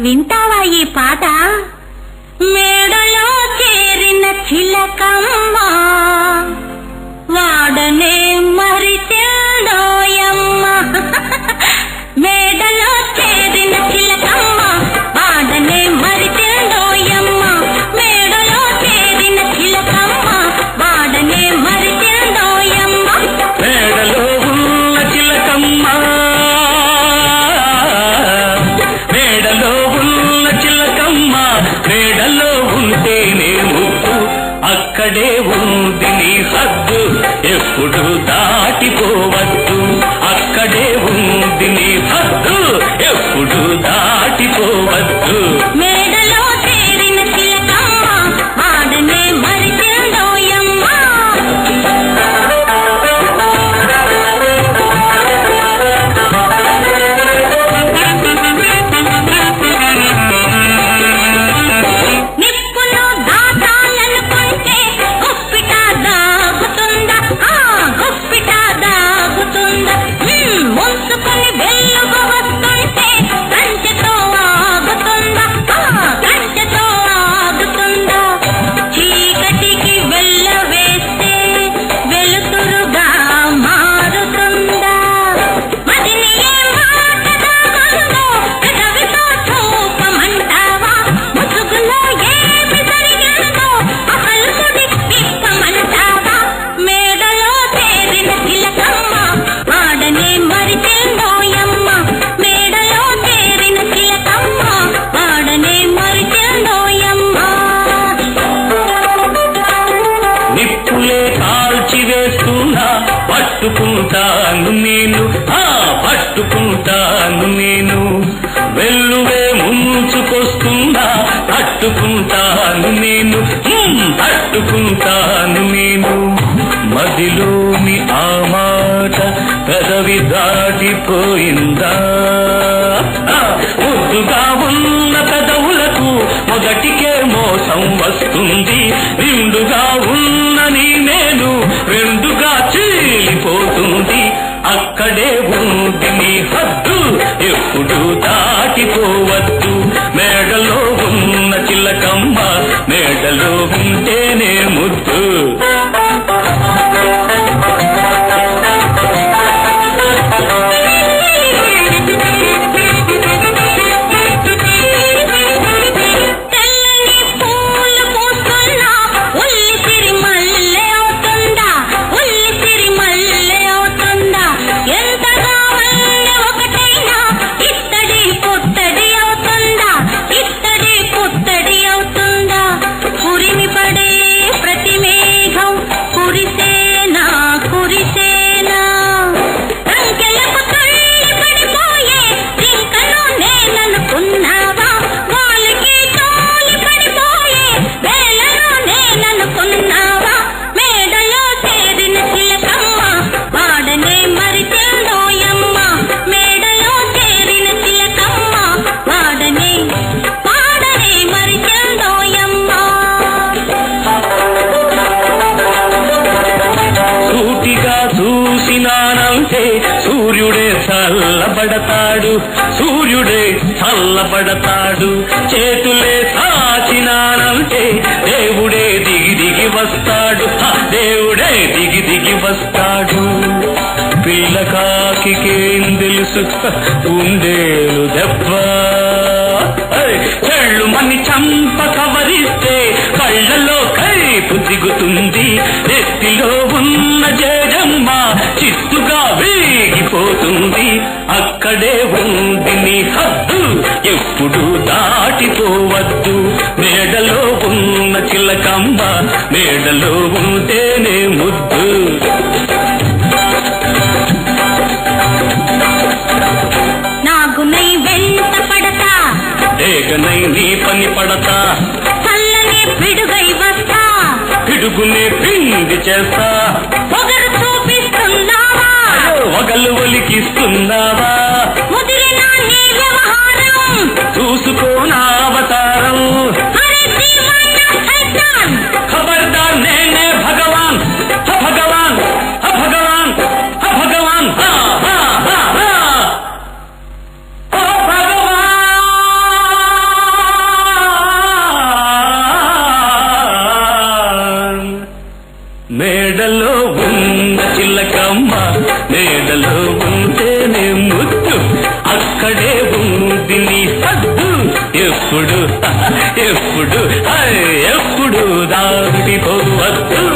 వింటావా ఈ పాట? మేడలో చేరిన చిలకమ్మా. கூட்டம் పట్టుకుంటాను నేను. మదిలోని ఆ మాట పెదవి దాటిపోయిందా? ముద్దుగా ఉన్న పెదవులకు మొదటికే మోసం వస్తుంది. సూర్యుడే చల్లబడతాడు సూర్యుడే చల్లబడతాడు. చేతులే సాచినానంటే దేవుడే దిగి దిగి వస్తాడు. దేవుడే దిగి దిగి వస్తాడు. పిల్ల కాకికేం తెలుసు? ఉండేలు దెబ్బ. చెళ్ళు మని చంప కవరిస్తే కళ్ళలో కైపు దిగుతుంది. ఎత్తిలో ఉన్న జ కళ్ళ కంబ మేడలు ఉంటేనే ముద్దు. నాగునై వెంట పడతా. దేగనై నీ పని పడతా. చల్లని పిడుగై వస్తా. పిడుగునే పిండి చేస్తా. చూపిస్తున్నావా? ఒగలు ఒలికిస్తున్నావా? మేడలో ఉంటేనే ముద్దు. అక్కడే ఉంది నీ సద్దు. ఎప్పుడు? ఎప్పుడు? ఎప్పుడు దాటిపోవద్దు.